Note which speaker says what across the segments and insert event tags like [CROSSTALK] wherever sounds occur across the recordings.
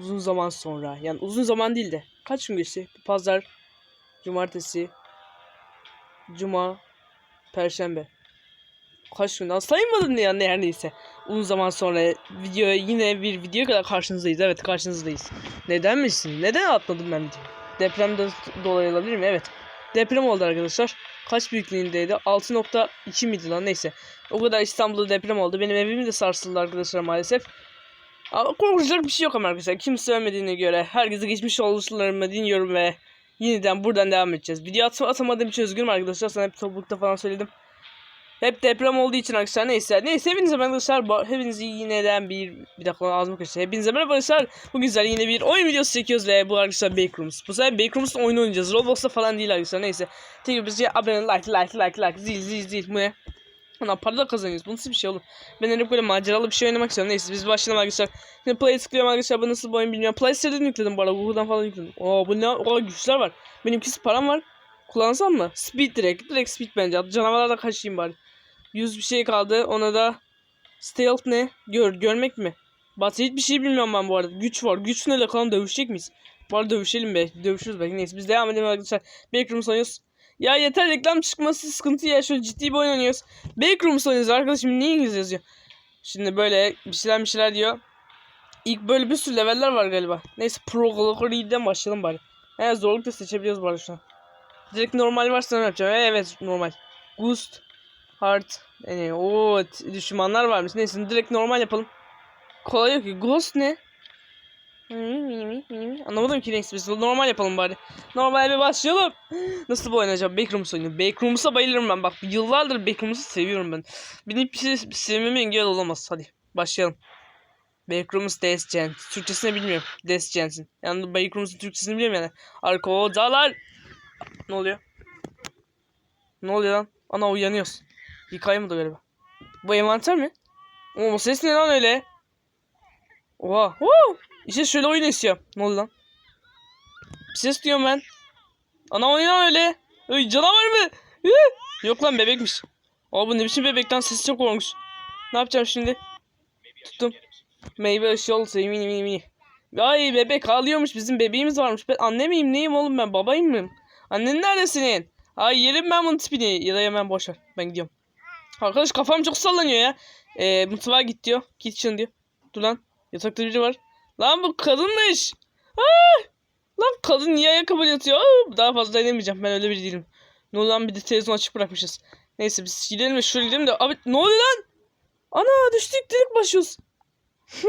Speaker 1: uzun zaman sonra. Yani uzun zaman değil de. Kaç gün geçti? Pazar, cumartesi, cuma, perşembe. Kaç gün? Asla saymadın ya ne her neyse. Uzun zaman sonra video yine bir video kadar karşınızdayız. Evet karşınızdayız. Neden misin? Neden atladım ben video? Depremde dolayı olabilir mi? Evet. Deprem oldu arkadaşlar. Kaç büyüklüğündeydi? 6.2 miydi lan neyse. O kadar İstanbul'da deprem oldu. Benim evimi de sarsıldı arkadaşlar maalesef. Ama korkacak bir şey yok ama arkadaşlar. Kimse ölmediğine göre herkese geçmiş oluşlarımı dinliyorum ve yeniden buradan devam edeceğiz. Video at atamadığım için üzgünüm arkadaşlar. Sana hep toplulukta falan söyledim. Hep deprem olduğu için arkadaşlar neyse. Neyse hepinize merhaba arkadaşlar. Hepinizi yineden bir... Bir dakika ağzımı kaçtı. Hepinize merhaba arkadaşlar. Bugün sizlerle yine bir oyun videosu çekiyoruz ve bu arkadaşlar Backrooms. Bu sefer Backrooms oyunu oynayacağız. Roblox'ta falan değil arkadaşlar neyse. Tekrar bize abone like like like like zil zil zil bu? Ana para da kazanıyoruz. Bu nasıl bir şey oğlum? Ben hep böyle maceralı bir şey oynamak istiyorum. Neyse biz başlayalım arkadaşlar. Şimdi play tıklıyorum arkadaşlar. Bu nasıl bir oyun bilmiyorum. Play Store'dan yükledim bu arada. Google'dan falan yükledim. Oo bu ne? Oo güçler var. Benimkisi param var. Kullansam mı? Speed direkt. Direkt speed bence. Canavarlardan kaçayım bari. 100 bir şey kaldı. Ona da stealth ne? Gör, görmek mi? Batı hiçbir şey bilmiyorum ben bu arada. Güç var. Güç ne bakalım dövüşecek miyiz? Bu arada dövüşelim be. Dövüşürüz belki. Neyse biz devam edelim arkadaşlar. Backrooms oynuyoruz. Ya yeter reklam çıkması sıkıntı ya. Şöyle ciddi bir oyun oynuyoruz. Backrooms oynuyoruz arkadaşım. Niye İngilizce yazıyor? Şimdi böyle bir şeyler bir şeyler diyor. İlk böyle bir sürü leveller var galiba. Neyse Pro Glory'den başlayalım bari. He zorluk da seçebiliyoruz bari şu an. Direkt normal varsa ne yapacağım? He, evet normal. Ghost. Hard. Yani o düşmanlar varmış. Neyse direkt normal yapalım. Kolay yok ki. Ghost ne? Anlamadım ki neyse biz normal yapalım bari. Normal bir başlayalım. Nasıl bu acaba? Backrooms oyunu. Backrooms'a bayılırım ben. Bak yıllardır Backrooms'u seviyorum ben. Benim bir şey sevmeme engel olamaz. Hadi başlayalım. Backrooms Death Gen. Türkçesini bilmiyorum. Death Gen'sin. Yani Backrooms'un Türkçesini biliyorum yani. Arka odalar. Ne oluyor? Ne oluyor lan? Ana uyanıyoruz. Da galiba? Bu envanter mi? Oğlum o ses ne lan öyle? Oha. Woo! İşte şöyle oyun istiyorum. Ne oldu lan? Bir ses diyorum ben. Ana oyna öyle. Öy canavar mı? Yok lan bebekmiş. Aa bu ne biçim bebekten sesi çok korkunç. Ne yapacağım şimdi? Tuttum. Meyve ışığı olsa mini mini mini. Ay bebek ağlıyormuş bizim bebeğimiz varmış. Ben anne miyim neyim oğlum ben babayım mıyım? Annen nerede senin? Ay yerim ben bunun tipini. Ya da hemen boş ver. Ben gidiyorum. Arkadaş kafam çok sallanıyor ya. Ee, mutfağa git diyor. Kitchen diyor. Dur lan. Yatakta biri var. Lan bu kadınmış. Aa! Lan kadın niye ayakkabı yatıyor? Daha fazla denemeyeceğim. Ben öyle biri değilim. Ne oldu lan bir de televizyon açık bırakmışız. Neyse biz gidelim ve şuraya gidelim de. Abi ne oluyor lan? Ana düştük direkt başlıyoruz. [LAUGHS]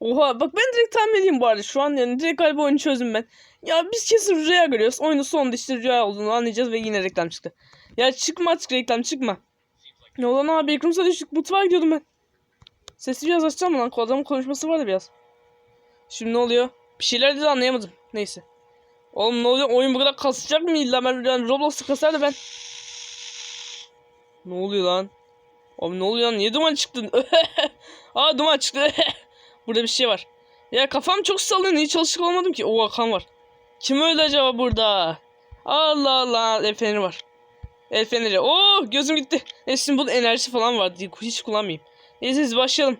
Speaker 1: Oha bak ben direkt tahmin edeyim bu arada. Şu an yani direkt galiba oyunu çözdüm ben. Ya biz kesin rüya görüyoruz. Oyunun sonunda işte rüya olduğunu anlayacağız ve yine reklam çıktı. Ya çıkma artık reklam çıkma. Ne olan abi Backrooms'a düştük. Mutfağa gidiyordum ben. Sesi biraz açacağım lan? Adamın konuşması vardı biraz. Şimdi ne oluyor? Bir şeyler dedi anlayamadım. Neyse. Oğlum ne oluyor? Oyun bu kadar kasacak mı illa? Ben yani Roblox'ta kasar da ben. Ne oluyor lan? Abi ne oluyor lan? Niye duman çıktı? [LAUGHS] Aa duman çıktı. [LAUGHS] burada bir şey var. Ya kafam çok sallıyor. Niye çalışık olmadım ki? Oo kan var. Kim öldü acaba burada? Allah Allah. El feneri var. El feneri. Oo gözüm gitti. Neyse şimdi bunun enerjisi falan var. Hiç kullanmayayım. Neyse biz başlayalım.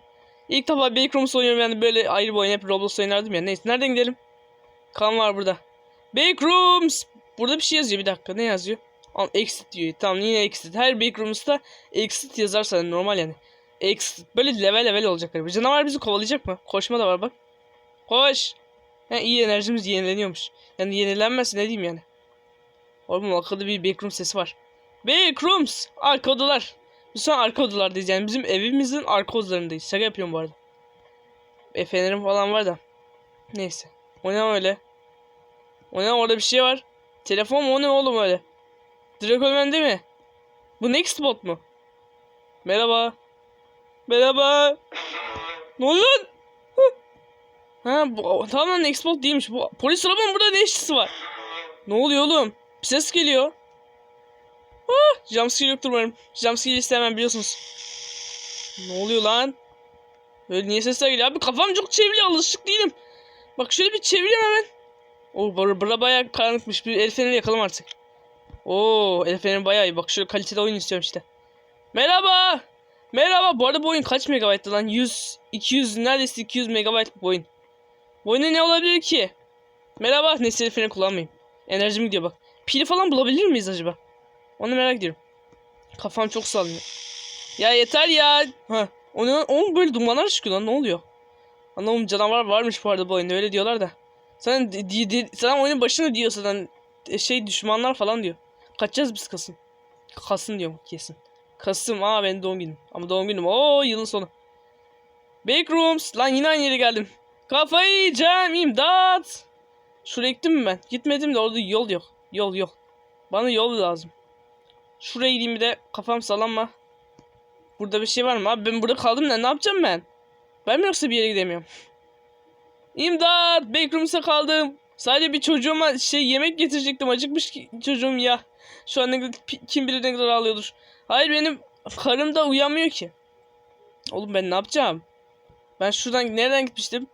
Speaker 1: İlk defa Backrooms oynuyorum yani böyle ayrı bir oyun hep Roblox oynardım ya. Neyse nereden gidelim? Kan var burada. Backrooms. Burada bir şey yazıyor bir dakika. Ne yazıyor? Al exit diyor. Tamam yine exit. Her Backrooms'ta exit yazarsa normal yani. Exit. Böyle level level olacak galiba. Canavar bizi kovalayacak mı? Koşma da var bak. Koş. He iyi enerjimiz yenileniyormuş. Yani yenilenmezse ne diyeyim yani. Oğlum akıllı bir backroom sesi var. Backrooms. Arka odalar. Biz şu an arka odalardayız yani bizim evimizin arka odalarındayız. Şaka yapıyorum bu arada. E fenerim falan var da. Neyse. O ne öyle? O ne orada bir şey var. Telefon mu o ne oğlum öyle? Dracoman değil mi? Bu Next Bot mu? Merhaba. Merhaba. Ne oluyor. Ha bu tamam lan Bot değilmiş. Bu polis arabanın burada ne işçisi var? Ne oluyor oğlum? Bir ses geliyor. Ah, jumpscare yoktur umarım. Jumpscare istemem biliyorsunuz. Ne oluyor lan? Böyle niye sesler geliyor? Abi kafam çok çevriliyor alışık değilim. Bak şöyle bir çeviriyorum hemen. O bura, bura bayağı karanlıkmış. Bir el feneri yakalım artık. Oo el feneri bayağı iyi. Bak şöyle kaliteli oyun istiyorum işte. Merhaba. Merhaba. Bu arada bu oyun kaç megabayttı lan? 100, 200 neredeyse 200 megabayt bu oyun. Bu oyunda ne olabilir ki? Merhaba. Neyse freni kullanmayayım. Enerjim gidiyor bak. Pili falan bulabilir miyiz acaba? Onu merak ediyorum. Kafam çok sallıyor. Ya yeter ya. Ha. Onun, onun böyle dumanlar çıkıyor lan ne oluyor? Anlamım canavar varmış bu arada bu oyunda öyle diyorlar da. Sen di, di, sen oyunun başında diyor zaten e, şey düşmanlar falan diyor. Kaçacağız biz Kasım. Kasım diyorum kesin. Kasım aa benim doğum günüm. Ama doğum günüm o yılın sonu. Backrooms lan yine aynı yere geldim. Kafayı yiyeceğim imdat. Şuraya gittim mi ben? Gitmedim de orada yol yok. Yol yok. Bana yol lazım. Şuraya gideyim bir de kafam sallanma. Burada bir şey var mı? Abi ben burada kaldım da ne yapacağım ben? Ben mi yoksa bir yere gidemiyorum? İmdat! Backrooms'a kaldım. Sadece bir çocuğuma şey yemek getirecektim. Acıkmış çocuğum ya. Şu an ne kadar, kim bilir ne kadar ağlıyordur. Hayır benim karım da uyanmıyor ki. Oğlum ben ne yapacağım? Ben şuradan nereden gitmiştim?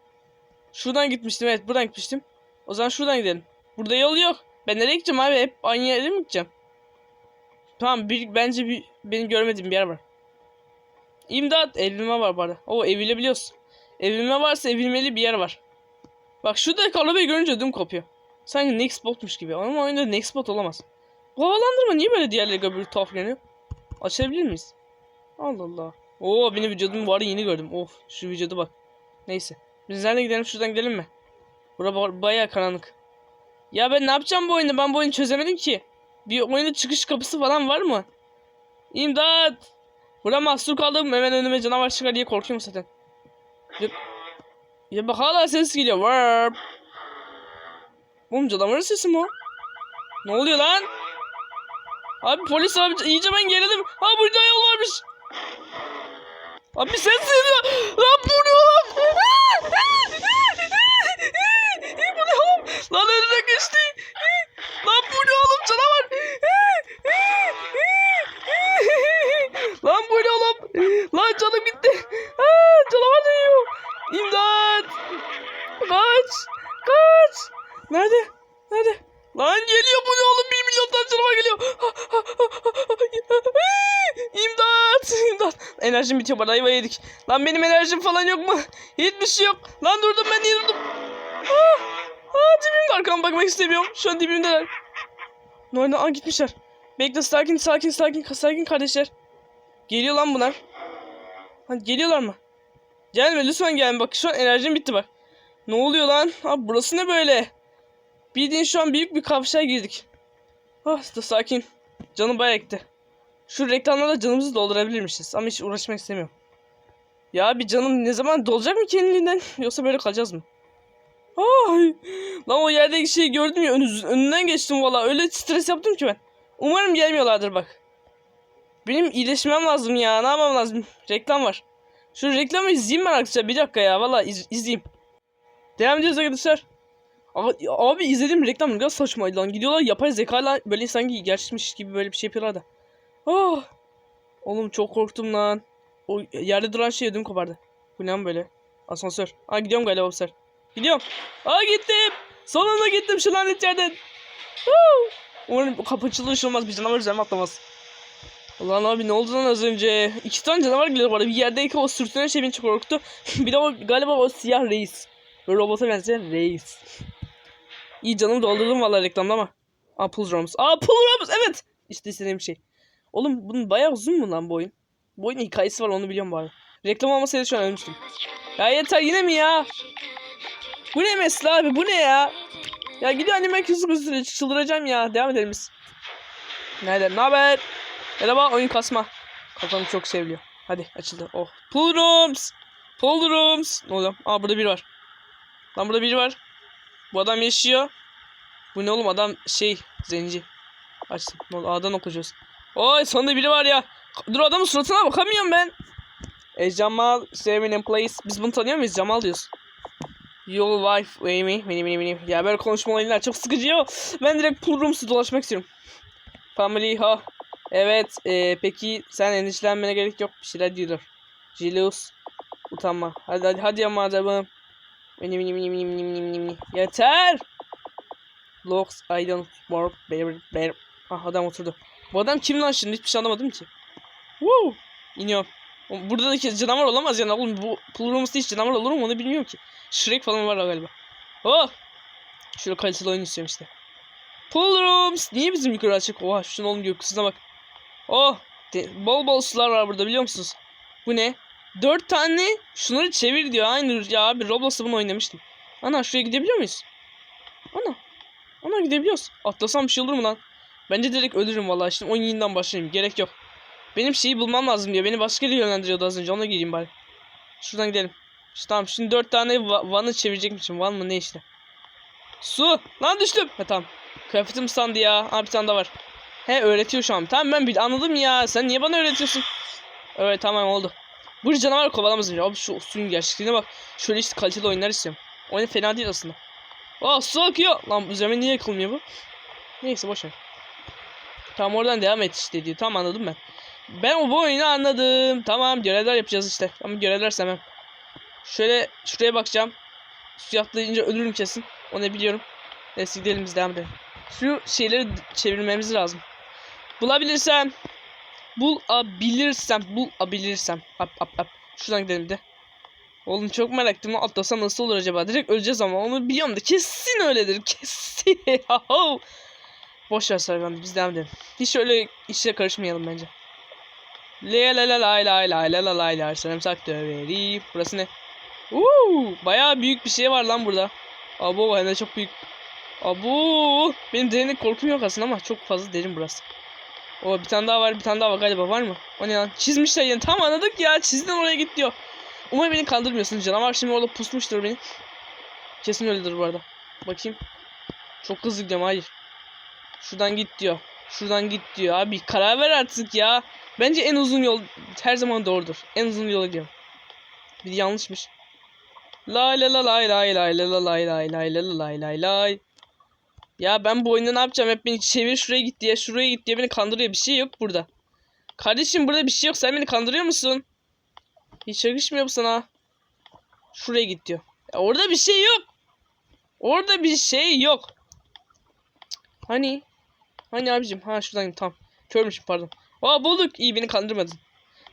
Speaker 1: Şuradan gitmiştim evet buradan gitmiştim. O zaman şuradan gidelim. Burada yol yok. Ben nereye gideceğim abi? Hep aynı yere mi gideceğim? Tamam bir, bence bir, benim görmediğim bir yer var. İmdat evlenme var arada. O evlenebiliyoruz. Evlenme varsa evlenmeli bir yer var. Bak şuradaki arabayı görünce ödüm kopuyor. Sanki next botmuş gibi. Ama oyunda next bot olamaz. Bu havalandırma niye böyle diğerleri gibi tuhaf geliyor? Açabilir miyiz? Allah Allah. Oo benim vücudum var yeni gördüm. Of şu vücudu bak. Neyse. Biz nereden gidelim şuradan gidelim mi? Bura ba- bayağı karanlık. Ya ben ne yapacağım bu oyunda? Ben bu oyunu çözemedim ki. Bir oyunda çıkış kapısı falan var mı? İmdat! Bura mahsur kaldım. Hemen önüme canavar çıkar diye korkuyorum zaten. Ya, ya bak hala ses geliyor. Varp. Oğlum canavarın sesi mi o? Ne oluyor lan? Abi polis abi iyice ben gerildim. Ha burada yol varmış. Abi ses geliyor. Lan bu ne oğlum? Lan önüne geçti. Lan bu ne oğlum canavar? Lan bu ne oğlum? Lan canım gitti. Aa, canavar da yiyor. İmdat. Kaç. Kaç. Nerede? Nerede? Lan geliyor bu ne oğlum? Bir milyon tane canavar geliyor. İmdat. İmdat. Enerjim bitiyor bana ayva yedik. Lan benim enerjim falan yok mu? Hiçbir şey yok. Lan durdum ben niye durdum? Aa, aa dibimde arkama bakmak istemiyorum. Şu an dibimdeler. Ne oldu? Aa gitmişler. Bekle sakin sakin sakin sakin kardeşler. Geliyor lan bunlar. Hadi geliyorlar mı? Gelme lütfen gelme bak şu an enerjim bitti bak. Ne oluyor lan? Abi burası ne böyle? Bildiğin şu an büyük bir kavşağa girdik. Ah da sakin. Canım bayağı gitti. Şu reklamlarla canımızı doldurabilirmişiz ama hiç uğraşmak istemiyorum. Ya bir canım ne zaman dolacak mı kendiliğinden [LAUGHS] yoksa böyle kalacağız mı? Ay. Lan o yerdeki şeyi gördüm ya önü- önünden geçtim valla öyle stres yaptım ki ben. Umarım gelmiyorlardır bak. Benim iyileşmem lazım ya ne yapmam lazım. Reklam var. Şu reklamı izleyeyim ben arkadaşlar bir dakika ya valla iz- izleyeyim. Devam ediyoruz arkadaşlar. Abi, abi izledim reklam ne kadar saçmaydı lan. Gidiyorlar yapay zekayla böyle sanki gerçekmiş gibi böyle bir şey yapıyorlar da. Oh. Oğlum çok korktum lan. O yerde duran şey ödüm kopardı. Bu ne böyle? Asansör. Aa gidiyorum galiba sefer. Gidiyorum. Aa gittim. Sonunda gittim şu lanet yerden. Woo! Umarım kapı açılır olmaz bir canavar üzerime atlamaz. Ulan abi ne oldu lan az önce? İki tane canavar geliyor arada. Bir yerdeki o sürtünen şey beni çok korktu. [LAUGHS] bir de o galiba o siyah reis. Böyle robota benzeyen reis. İyi canım doldurdum valla reklamda ama. Aa Pull Drums. Aa Pull Drums evet. İşte istediğim şey. Oğlum bunun bayağı uzun mu lan bu oyun? Bu oyunun hikayesi var onu biliyorum bari. Reklam olmasaydı şu an ölmüştüm. Ya yeter yine mi ya? Bu ne mesela abi bu ne ya? Ya gidiyor anime kızı kızı çıldıracağım ya. Devam edelim biz. Nerede? Ne haber? Merhaba oyun kasma. Kafam çok seviliyor. Hadi açıldı. Oh. Pull rooms. Pull rooms. Ne oluyor? Aa burada biri var. Lan burada biri var. Bu adam yaşıyor. Bu ne oğlum adam şey zenci. Açtım. Ne oldu? A'dan okuyacağız. Oy sonunda biri var ya. Dur adamın suratına bakamıyorum ben. E Jamal Seven Place. Biz bunu tanıyor muyuz? Jamal diyoruz. Your wife Amy. Benim benim benim. Ya böyle konuşma olaylar çok sıkıcı ya. Ben direkt pull rooms'u dolaşmak istiyorum. Family ha. Evet. e, peki sen endişelenmene gerek yok. Bir şeyler diyorlar. Jealous. Utanma. Hadi hadi hadi ama adamım. Benim benim benim benim benim benim benim. Yeter. Looks I don't work better better. Ah adam oturdu. Bu adam kim lan şimdi? Hiçbir şey anlamadım ki. Woo! İniyorum. O- Burada da ki canavar olamaz yani oğlum bu Poolrooms'ta hiç canavar olur mu onu bilmiyorum ki. Shrek falan var galiba. Oh! Şöyle kaliteli oyun istiyorum işte. Poolrooms! Niye bizim yukarı açık? Oha şunun oğlum gökyüzüne bak. Oh! Bol bol sular var burada biliyor musunuz? Bu ne? Dört tane şunları çevir diyor. Aynı ya abi Roblox'ta bunu oynamıştım. Ana şuraya gidebiliyor muyuz? Ana. Ana gidebiliyoruz. Atlasam bir şey olur mu lan? Bence direkt ölürüm vallahi. Şimdi oyun yeniden başlayayım. Gerek yok. Benim şeyi bulmam lazım diyor. Beni başka yere yönlendiriyordu az önce. Ona gireyim bari. Şuradan gidelim. İşte tamam şimdi dört tane va- vanı çevirecekmişim. Van mı ne işte. Su. Lan düştüm. Ha tamam. Kıyafetim ıslandı ya. Aa bir tane daha var. He öğretiyor şu an. Tamam ben bil anladım ya. Sen niye bana öğretiyorsun? Evet tamam oldu. Bu canavar kovalamaz beni. Abi şu suyun gerçekliğine bak. Şöyle işte kaliteli oyunlar istiyorum. Oyun fena değil aslında. Aa su akıyor. Lan üzerime niye yıkılmıyor bu? Neyse boş ver. Tamam oradan devam et işte diyor. Tamam anladım ben. Ben bu oyunu anladım. Tamam görevler yapacağız işte. Ama görevler sevmem. Şöyle şuraya bakacağım. Su atlayınca ölürüm kesin. Onu biliyorum. Neyse gidelim biz devam edelim. Şu şeyleri çevirmemiz lazım. Bulabilirsem. Bulabilirsem. Bulabilirsem. Hop hop hop. Şuradan gidelim de. Oğlum çok merak ettim. Atlasam nasıl olur acaba? Direkt öleceğiz ama onu biliyorum da kesin öyledir. Kesin. [LAUGHS] Boş ver Serkan biz devam edelim. Hiç öyle işe karışmayalım bence. La la la la la la la la sarımsak döveri. Burası ne? Uuu bayağı büyük bir şey var lan burada. Abo hem de çok büyük. Abo benim derinlik korkum yok aslında ama çok fazla derin burası. O bir tane daha var bir tane daha var galiba var mı? O ne lan? Çizmişler yani tam anladık ya çizdin oraya git diyor. Umarım beni kandırmıyorsun canavar şimdi orada pusmuştur beni. Kesin öyledir bu arada. Bakayım. Çok hızlı gidiyorum hayır. Şuradan git diyor. Şuradan git diyor. Abi karar ver artık ya. Bence en uzun yol her zaman doğrudur. En uzun yola gidiyorum. Bir yanlışmış. Lay la la lay lay lay la la lay lay lay la la lay lay lay. Ya ben bu oyunda ne yapacağım? Hep beni çevir şuraya git diye şuraya git diye beni kandırıyor. Bir şey yok burada. Kardeşim burada bir şey yok. Sen beni kandırıyor musun? Hiç yakışmıyor bu sana. Şuraya git diyor. Ya orada bir şey yok. Orada bir şey yok. Hani? Hani abicim? Ha şuradan tam. Körmüşüm pardon. Aa bulduk. İyi beni kandırmadın.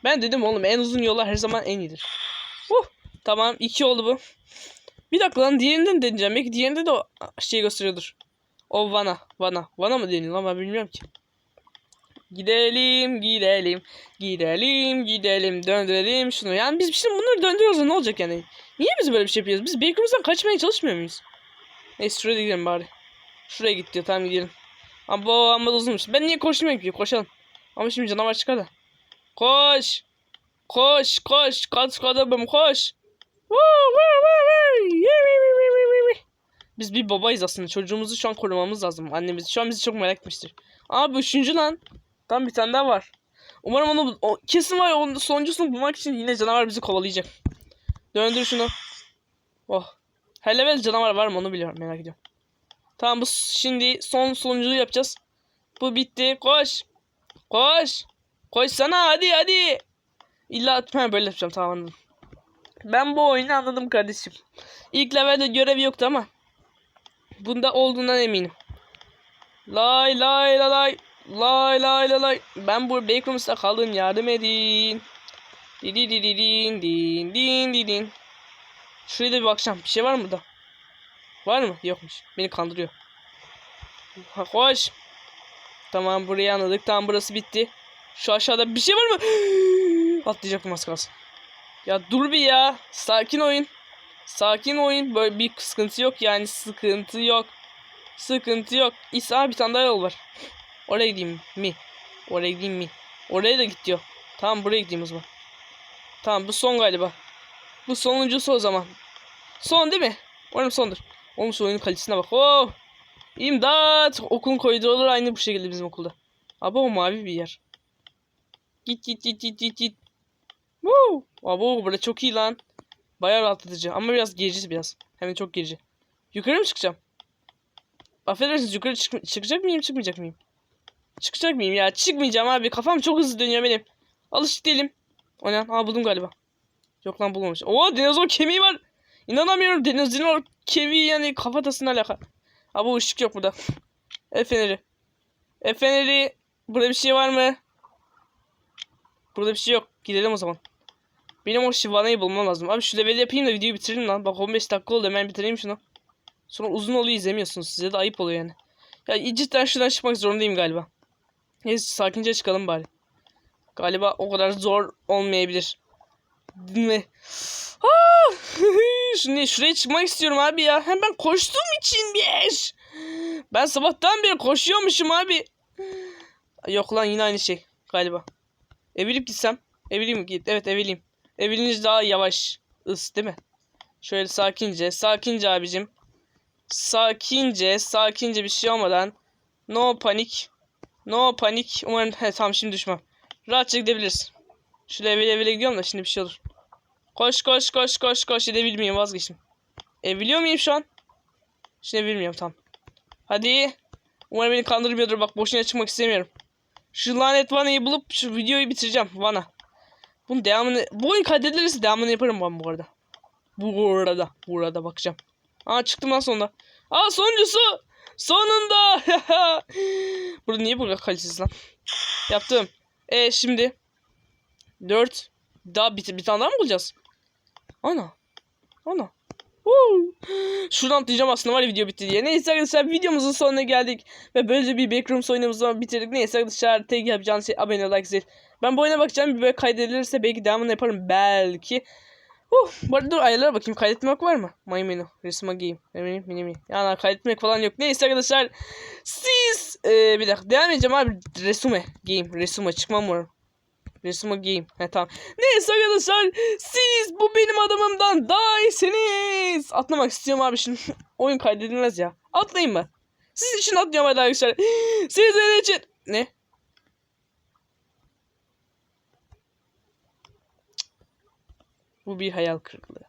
Speaker 1: Ben dedim oğlum en uzun yollar her zaman en iyidir. Uh, tamam iki oldu bu. Bir dakika lan diğerinden deneyeceğim. Belki diğerinde de şey gösteriyordur. O Vana. Vana. Vana mı deniyor lan ben bilmiyorum ki. Gidelim gidelim. Gidelim gidelim. Döndürelim şunu. Yani biz şimdi bunları döndürüyoruz da ne olacak yani? Niye biz böyle bir şey yapıyoruz? Biz Baker'ımızdan kaçmaya çalışmıyor muyuz? Neyse şuraya gidelim bari. Şuraya git diyor. Tamam gidelim. Ama bu amma da uzunmuş. Ben niye koşmuyorum ki? Koşalım. Ama şimdi canavar çıkar da. Koş. Koş koş. Kaç kadabım koş. Woo, woo, woo, woo. Wee, wee, wee. Biz bir babayız aslında. Çocuğumuzu şu an korumamız lazım. Annemiz şu an bizi çok merak etmiştir. Abi üçüncü lan. Tam bir tane daha var. Umarım onu o, kesin var ya onun sonuncusunu bulmak için yine canavar bizi kovalayacak. Döndür şunu. Oh. Her level canavar var mı onu biliyorum merak ediyorum. Tamam bu şimdi son sonuncuyu yapacağız. Bu bitti. Koş. Koş. Koş sana hadi hadi. İlla ha, böyle yapacağım tamam anladım. Ben bu oyunu anladım kardeşim. İlk levelde görev yoktu ama. Bunda olduğundan eminim. Lay lay lay lay. Lay lay lay lay. Ben bu Backrooms'ta kaldım yardım edin. Di di di di din din din di din. Şuraya da bir bakacağım. Bir şey var mı burada? Var mı? Yokmuş. Beni kandırıyor. Ha, koş. Tamam burayı anladık. Tamam burası bitti. Şu aşağıda bir şey var mı? [GASPS] Atlayacaktım az kalsın. Ya dur bir ya. Sakin oyun. Sakin oyun. Böyle bir sıkıntı yok yani. Sıkıntı yok. Sıkıntı yok. İsa bir tane daha yol var. Oraya gideyim mi? Oraya gideyim mi? Oraya da git diyor. Tamam buraya gideyim o zaman. Tamam bu son galiba. Bu sonuncusu o zaman. Son değil mi? Umarım sondur. Oğlum şu oyunun kalitesine bak. Oh! İmdat! Okulun koridorları aynı bu şekilde bizim okulda. Abi o mavi bir yer. Git git git git git git. Woo! Abo burada çok iyi lan. Bayağı rahatlatıcı ama biraz gerici biraz. Hem de çok gerici. Yukarı mı çıkacağım? Affedersiniz yukarı çık çıkacak mıyım çıkmayacak mıyım? Çıkacak mıyım ya? Çıkmayacağım abi. Kafam çok hızlı dönüyor benim. Alışık değilim. O ne? Ha buldum galiba. Yok lan bulmamış. Oo dinozor kemiği var. İnanamıyorum dinozor kemiği yani kafatasına alaka. Abi ışık yok burada. [LAUGHS] El feneri. El feneri. Burada bir şey var mı? Burada bir şey yok. Gidelim o zaman. Benim o Shivana'yı bulmam lazım. Abi şu level yapayım da videoyu bitireyim lan. Bak 15 dakika oldu hemen bitireyim şunu. Sonra uzun oluyor izlemiyorsunuz. Size de ayıp oluyor yani. Ya cidden şuradan çıkmak zorundayım galiba. Neyse sakince çıkalım bari. Galiba o kadar zor olmayabilir. Ah! [LAUGHS] Şimdi şuraya çıkmak istiyorum abi ya. Hem ben koştuğum için bir. Ben sabahtan beri koşuyormuşum abi. Yok lan yine aynı şey galiba. Evilip gitsem. Evileyim git. Evet evileyim. Evilince daha yavaş. Is değil mi? Şöyle sakince. Sakince abicim. Sakince. Sakince bir şey olmadan. No panik. No panik. Umarım he, tamam şimdi düşmem. Rahatça gidebiliriz. Şöyle evile evile gidiyorum da şimdi bir şey olur. Koş koş koş koş koş. Edebilir miyim vazgeçtim. Eviliyor muyum şu an? Şimdi bilmiyorum tamam. Hadi. Umarım beni kandırmıyordur bak boşuna çıkmak istemiyorum. Şu lanet Vana'yı bulup şu videoyu bitireceğim Vana. Bunun devamını bu oyun kaydedilirse devamını yaparım ben bu arada. Bu arada. Bu arada bakacağım. Aa çıktım lan sonunda. Aa sonuncusu. Sonunda. [LAUGHS] Burada niye bu kadar kalitesiz lan? Yaptım. E şimdi 4 daha bir, bir tane daha mı bulacağız? Ana. Ana. Woo. Şuradan atlayacağım aslında var ya video bitti diye. Neyse arkadaşlar videomuzun sonuna geldik. Ve böylece bir Backrooms oyunumuzu bitirdik. Neyse arkadaşlar tek yapacağınız şey abone like zil. Ben bu oyuna bakacağım. Bir böyle kaydedilirse belki devamını yaparım. Belki. Uh, bu arada dur ayarlara bakayım. Kaydetmek var mı? My menu. Resma game. Mini mini mini. Yani kaydetmek falan yok. Neyse arkadaşlar. Siz. Ee, bir dakika. Devam edeceğim abi. Resume. Game. Resume. Çıkmam var. Resume game. He tamam. Neyse arkadaşlar. Siz bu benim adamımdan daha iyisiniz. Atlamak istiyorum abi şimdi. [LAUGHS] Oyun kaydedilmez ya. Atlayayım mı? Sizin için atlıyorum hadi arkadaşlar. [GASPS] Sizin için. Ne? Bu bir hayal kırıklığı.